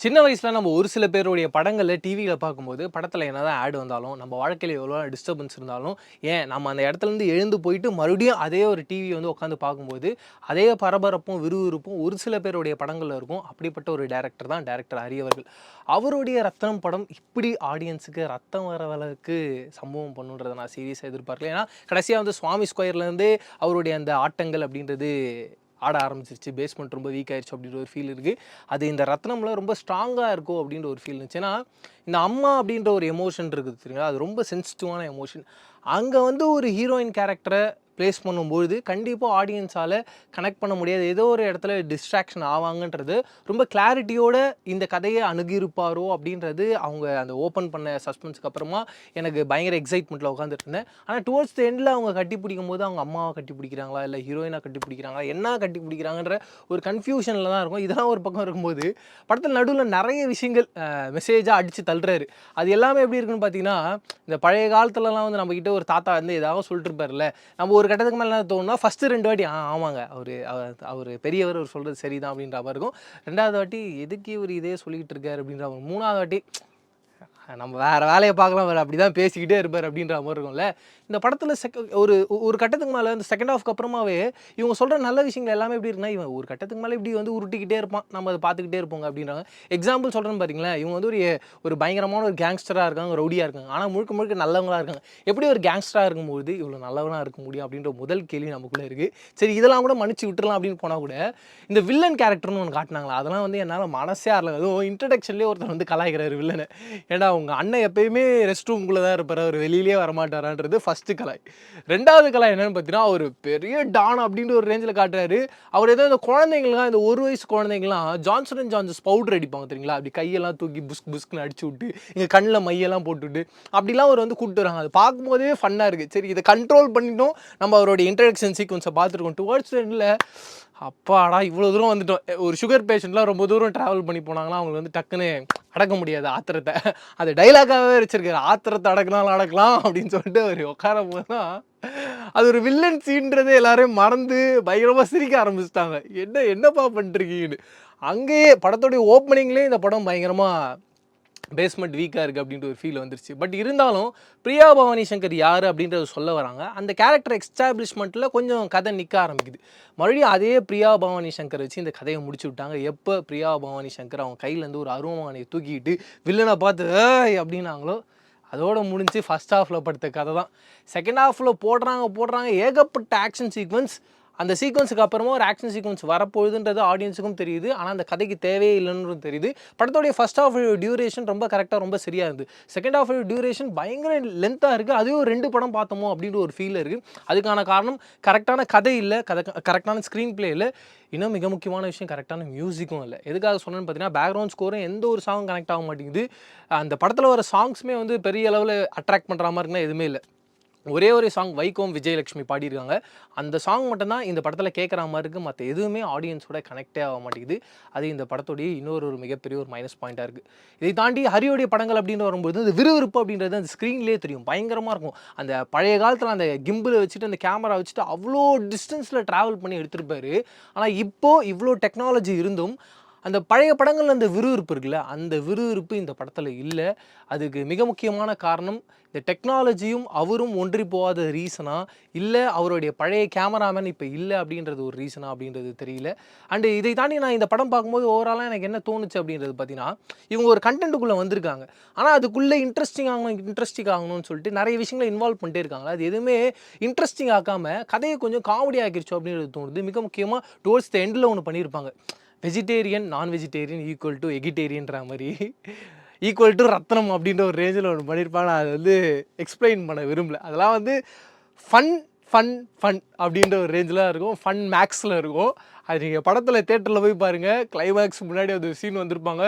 சின்ன வயசில் நம்ம ஒரு சில பேருடைய படங்களில் டிவியில் பார்க்கும்போது படத்தில் என்னதான் ஆடு வந்தாலும் நம்ம வாழ்க்கையில் எவ்வளோ டிஸ்டர்பன்ஸ் இருந்தாலும் ஏன் நம்ம அந்த இடத்துலேருந்து எழுந்து போயிட்டு மறுபடியும் அதே ஒரு டிவி வந்து உட்காந்து பார்க்கும்போது அதே பரபரப்பும் விறுவிறுப்பும் ஒரு சில பேருடைய படங்களில் இருக்கும். அப்படிப்பட்ட ஒரு டேரக்டர் தான் டேரக்டர் அரியவர்கள் அவருடைய ரத்தனம் படம் இப்படி ஆடியன்ஸுக்கு ரத்தம் வர அளவுக்கு சம்பவம் பண்ணுன்றதை நான் சீரியஸாக எதிர்பார்க்கல. ஏன்னா கடைசியாக வந்து சுவாமி ஸ்கொயர்லேருந்து அவருடைய அந்த ஆட்டங்கள் அப்படின்றது ஆட ஆரம்பிச்சிருச்சு. பேஸ்மெண்ட் ரொம்ப வீக் ஆயிடுச்சு அப்படின்ற ஒரு ஃபீல் இருக்குது அது இந்த ரத்னம்ல ரொம்ப ஸ்ட்ராங்காக இருக்கும் அப்படின்ற ஒரு ஃபீல் இருந்துச்சு. ஏன்னா இந்த அம்மா அப்படின்ற ஒரு எமோஷன் இருக்குது தெரியுங்களா? அது ரொம்ப சென்சிட்டிவான எமோஷன் அங்கே வந்து ஒரு ஹீரோயின் கேரக்டரை ப்ளேஸ் பண்ணும்போது கண்டிப்பாக ஆடியன்ஸால் கனெக்ட் பண்ண முடியாது. ஏதோ ஒரு இடத்துல டிஸ்ட்ராக்ஷன் ஆவாங்கன்றது ரொம்ப கிளாரிட்டியோட இந்த கதையை அணுகியிருப்பாரோ அப்படின்றது அவங்க அந்த ஓப்பன் பண்ண சஸ்பென்ஸுக்கு அப்புறமா எனக்கு பயங்கர எக்ஸைட்மெண்ட்டில் உட்காந்துட்டு இருந்தேன். ஆனால் டுவர்ட்ஸ் த எண்டில் அவங்க கட்டி பிடிக்கும் போது அவங்க அம்மாவை கட்டி பிடிக்கிறாங்களா? இல்லை ஹீரோயினாக கட்டி பிடிக்கிறாங்களா? என்ன கட்டி பிடிக்கிறாங்கன்ற ஒரு கன்ஃபியூஷனில் தான் இருக்கும். இதெல்லாம் ஒரு பக்கம் இருக்கும்போது படத்தில் நடுவில் நிறைய விஷயங்கள் மெசேஜாக அடித்து தள்ளுறாரு. அது எல்லாமே எப்படி இருக்குன்னு பார்த்தீங்கன்னா இந்த பழைய காலத்துலலாம் வந்து நம்மக்கிட்ட ஒரு தாத்தா வந்து ஏதாவது சொல்லிட்டு இருப்பார்ல நம்ம ஒரு கட்டத்துக்கு மேலே என்ன தோணுனா ஃபஸ்ட்டு ரெண்டு வாட்டி ஆ ஆமாங்க. அவர் அவர் பெரியவர் அவர் சொல்கிறது சரிதான் அப்படின்ற மாதிரி இருக்கும். ரெண்டாவது வாட்டி எதுக்கு இவர் இதே சொல்லிக்கிட்டு இருக்காரு அப்படின்ற மூணாவது வாட்டி நம்ம வேறு வேலையை பார்க்கலாம் அவர் அப்படி தான் பேசிக்கிட்டே இருப்பார் அப்படின்ற மாதிரி இருக்கும்ல. இந்த படத்தில் செக் ஒரு ஒரு கட்டத்துக்கு மேலே இந்த செகண்ட் ஹாஃப்க்கு அப்புறமாவே இவங்க சொல்கிற நல்ல விஷயங்கள் எல்லாமே எப்படி இருக்குன்னா இவன் ஒரு கட்டத்துக்கு மேலே இப்படி வந்து உருட்டிக்கிட்டே இருப்பான். நம்ம அதை பார்த்துக்கிட்டே இருப்போங்க அப்படின்றாங்க. எக்ஸாம்பிள் சொல்கிறேன்னு பார்த்தீங்களேன் இவங்க வந்து ஒரு ஒரு பயங்கரமான ஒரு கேங்ஸ்டராக இருக்காங்க ரவுடியாக இருக்காங்க. ஆனால் முழுக்க முழுக்க நல்லவங்களாக இருக்காங்க. எப்படி ஒரு கேங்ஸ்டராக இருக்கும்போது இவ்வளோ நல்லவனாக இருக்க முடியும் அப்படின்ற முதல் கேள்வி நமக்குள்ளே இருக்குது சரி இதெல்லாம் கூட மன்னிச்சு விட்டுறலாம் அப்படின்னு போனால் கூட இந்த வில்லன் கேரக்டர்னு ஒன்று காட்டினாங்களா? அதெல்லாம் வந்து என்னால் மனசே ஆறல அதுவும் இன்ட்ரடக்ஷன்லேயே ஒருத்தர் வந்து கலாய்க்கிறாரு வில்லனை ஏன்னா உங்கள் அண்ணன் எப்பயுமே ரெஸ்ட் ரூம்குள்ளே தான் இருப்பார். அவர் வெளியிலே வரமாட்டாரான்றது ஃபஸ்ட்டு கலாய். ரெண்டாவது கலாய் என்னென்னு பார்த்தீங்கன்னா அவர் பெரிய டான் அப்படின்ற ஒரு ரேஞ்சில் காட்டுறாரு. அவர் ஏதோ இந்த குழந்தைங்களாம் இந்த ஒரு வயசு குழந்தைங்களாம் ஜான்சன் அண்ட் ஜான்சன்ஸ் பவுடர் அடிப்பாங்க தெரியுங்களா? அப்படி கையெல்லாம் தூக்கி புஸ்க் புஸ்க்னு அடிச்சு விட்டு இங்கே கண்ணில் மையெல்லாம் போட்டுவிட்டு அப்படிலாம் அவர் வந்து கூப்பிட்டு வராங்க. அது பார்க்கும்போதே ஃபன்னாக இருக்குது சரி இதை கண்ட்ரோல் பண்ணிட்டோம். நம்ம அவரோட இன்ட்ரடக்ஷன் சீக்வன்ஸை பார்த்துருக்கோம். டுவர்ட்ஸ் எண்டில் அப்பாடா இவ்வளோ தூரம் வந்துட்டோம். ஒரு சுகர் பேஷண்ட்லாம் ரொம்ப தூரம் ட்ராவல் பண்ணி போனாங்கன்னா அவங்களுக்கு வந்து டக்குன்னு அடக்க முடியாது ஆத்திரத்தை. அது டைலாக்காகவே வச்சிருக்காரு. ஆத்திரத்தை அடக்கினாலும் அடக்கலாம் அப்படின்னு சொல்லிட்டு அவர் உட்கார போது அது ஒரு வில்லன் சீன்றதே எல்லாரையும் மறந்து பயங்கரமாக சிரிக்க ஆரம்பிச்சிட்டாங்க. என்ன என்னப்பா பண்ணிருக்கீங்கன்னு அங்கேயே படத்தோடைய ஓப்பனிங்லேயே இந்த படம் பயங்கரமாக பேஸ்மெண்ட் வீக்காக இருக்குது அப்படின்ற ஒரு ஃபீல் வந்துருச்சு. பட் இருந்தாலும் பிரியா பவானி சங்கர் யார் அப்படின்றத சொல்ல வராங்க. அந்த கேரக்டர் எக்ஸ்டாப்ளிஷ்மெண்ட்டில் கொஞ்சம் கதை நிற்க ஆரம்பிக்குது. மறுபடியும் அதே பிரியா பவானி சங்கர் வச்சு இந்த கதையை முடிச்சு விட்டாங்க. எப்போ பிரியா பவானி சங்கர் அவங்க கையிலேருந்து ஒரு அருவமானையை தூக்கிட்டு வில்லனை பார்த்து ஏய்! அப்படின்னாங்களோ அதோடு முடிஞ்சு ஃபஸ்ட் ஹாஃபில் படுத்த கதை தான். செகண்ட் ஹாஃபில் போடுறாங்க போடுறாங்க. ஏகப்பட்ட ஆக்ஷன் சீக்வன்ஸ் அந்த சீக்வன்ஸுக்கு அப்புறமா ஒரு ஆக்ஷன் சீக்வன்ஸ் வரப்போகுதுன்றது ஆடியன்ஸுக்கும் தெரியுது. ஆனால் அந்த கதைக்கு தேவையே இல்லைன்னு தெரியுது. படத்தோடைய ஃபர்ஸ்ட் ஆஃப் டியூரேஷன் ரொம்ப கரெக்டாக ரொம்ப சரியாக இருந்து செகண்ட் ஆஃப் டியூரேஷன் பயங்கர லென்த்தாக இருக்குது அதுவும் ரெண்டு படம் பார்த்தோமோ அப்படின்ற ஒரு ஃபீல் இருக்குது அதுக்கான காரணம் கரெக்டான கதை இல்லை. கதை கரெக்டான ஸ்க்ரீன் பிளே இல்லை. இன்னும் மிக முக்கியமான விஷயம் கரெக்டான மியூசிக்கும் இல்லை. எதுக்காக சொன்னேன்னு பார்த்தீங்கன்னா பேக்ரவுண்ட் ஸ்கோரும் எந்த ஒரு சாங் கனெக்ட் ஆக மாட்டேங்குது. அந்த படத்தில் வர சாங்ஸுமே வந்து பெரிய அளவில் அட்ராக்ட் பண்ணுற மாதிரி இருக்குன்னா எதுவுமே இல்லை. ஒரே ஒரு சாங் வைகோம் விஜயலட்சுமி பாடியிருக்காங்க. அந்த சாங் மட்டும்தான் இந்த படத்தில் கேட்குற மாதிரி இருக்குது மற்ற எதுவுமே ஆடியன்ஸோட கனெக்டே ஆக மாட்டேங்குது. அது இந்த படத்துடைய இன்னொரு ஒரு மிகப்பெரிய ஒரு மைனஸ் பாயிண்ட்டாக இருக்குது இதை தாண்டி ஹரியோடைய படங்கள் அப்படின்னு வரும்போது இந்த விறுவிறுப்பு அப்படின்றது அந்த ஸ்க்ரீன்லேயே தெரியும். பயங்கரமாக இருக்கும். அந்த பழைய காலத்தில் அந்த கிம்பில் வச்சுட்டு அந்த கேமரா வச்சுட்டு அவ்வளோ டிஸ்டன்ஸில் ட்ராவல் பண்ணி எடுத்திருப்பாரு. ஆனால் இப்போது இவ்வளோ டெக்னாலஜி இருந்தும் அந்த பழைய படங்களில் அந்த விறுவிறுப்பு இருக்குல்ல அந்த விறுவிறுப்பு இந்த படத்தில் இல்லை. அதுக்கு மிக முக்கியமான காரணம் இந்த டெக்னாலஜியும் அவரும் ஒன்றி போகாத ரீசனா இல்லை அவருடைய பழைய கேமராமேன் இப்போ இல்லை அப்படின்றது ஒரு ரீசனா அப்படின்றது தெரியல. அண்டு இதை தாண்டி நான் இந்த படம் பார்க்கும்போது ஓவராலாக எனக்கு என்ன தோணுச்சு அப்படின்றது பார்த்தீங்கன்னா இவங்க ஒரு கண்டென்ட்டுக்குள்ளே வந்திருக்காங்க. ஆனால் அதுக்குள்ளே இன்ட்ரெஸ்டிங் ஆகணும் இன்ட்ரெஸ்டிங் ஆகணும்னு சொல்லிட்டு நிறைய விஷயங்களை இன்வால்வ் பண்ணிட்டே இருக்காங்க. அது எதுவுமே இன்ட்ரெஸ்டிங் ஆக்காமல் கதையை கொஞ்சம் காமெடி ஆக்கிருச்சோ அப்படின்றது தோணுது. மிக முக்கியமாக டுவர்ட்ஸ் த எண்டில் ஒன்று பண்ணியிருப்பாங்க வெஜிடேரியன் நான் வெஜிடேரியன் ஈக்குவல் டு எகிட்டேரியன்ற மாதிரி. ஈக்குவல் டு ரத்னம் அப்படின்ற ஒரு ரேஞ்சில் ஒன்று பண்ணியிருப்பாங்க நான் அதை வந்து எக்ஸ்பிளைன் பண்ண விரும்பல. அதெல்லாம் வந்து ஃபன் ஃபன் ஃபன் அப்படின்ற ஒரு ரேஞ்சில் இருக்கும். ஃபன் மேக்ஸில் இருக்கும். அது நீங்கள் படத்தில் தேட்டரில் போய் பாருங்கள் கிளைமேக்ஸ் முன்னாடி ஒரு சீன் வந்திருப்பாங்க.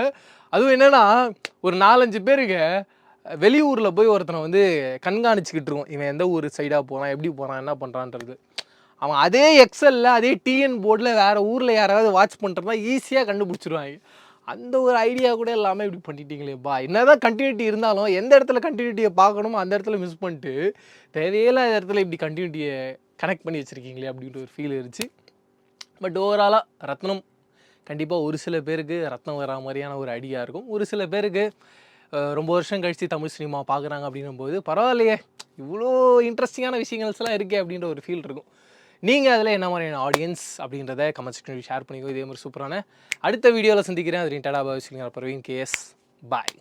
அதுவும் என்னென்னா ஒரு நாலஞ்சு பேருங்க வெளியூரில் போய் ஒருத்தனை வந்து கண்காணிச்சிக்கிட்டு இருக்கோம். இவன் எந்த ஊர் சைடாக போகிறான் எப்படி போகிறான் என்ன பண்ணுறான்றது அவன் அதே எக்ஸலில் அதே டிஎன் போர்டில் வேறு ஊரில் யாராவது வாட்ச் பண்ணுறதா ஈஸியாக கண்டுபிடிச்சிருவாங்க. அந்த ஒரு ஐடியா கூட இல்லாமல் இப்படி பண்ணிட்டீங்களேப்பா என்னதான் கண்டினியூட்டி இருந்தாலும் எந்த இடத்துல கண்டினியூட்டியை பார்க்கணுமோ அந்த இடத்துல மிஸ் பண்ணிட்டு தேவையில்லாத இடத்துல இப்படி கண்டினியூட்டியை கனெக்ட் பண்ணி வச்சுருக்கீங்களே அப்படின்ற ஒரு ஃபீல் இருந்துச்சு. பட் ஓவராலாக ரத்னம் கண்டிப்பாக ஒரு சில பேருக்கு ரத்னம் வரா மாதிரியான ஒரு ஐடியா இருக்கும். ஒரு சில பேருக்கு ரொம்ப வருஷம் கழித்து தமிழ் சினிமா பார்க்குறாங்க அப்படின்னும் போது பரவாயில்லையே இவ்வளோ இன்ட்ரெஸ்டிங்கான விஷயங்கள்ஸ்லாம் இருக்கே அப்படின்ற ஒரு ஃபீல் இருக்கும். நீங்கள் அதில் என்ன மாதிரியான ஆடியன்ஸ் அப்படின்றத கமெண்ட் செக்ஷனில் ஷேர் பண்ணிக்கோ. இதே மாதிரி சூப்பரான அடுத்த வீடியோவில் சந்திக்கிறேன். அது tata bye Praveen KS bye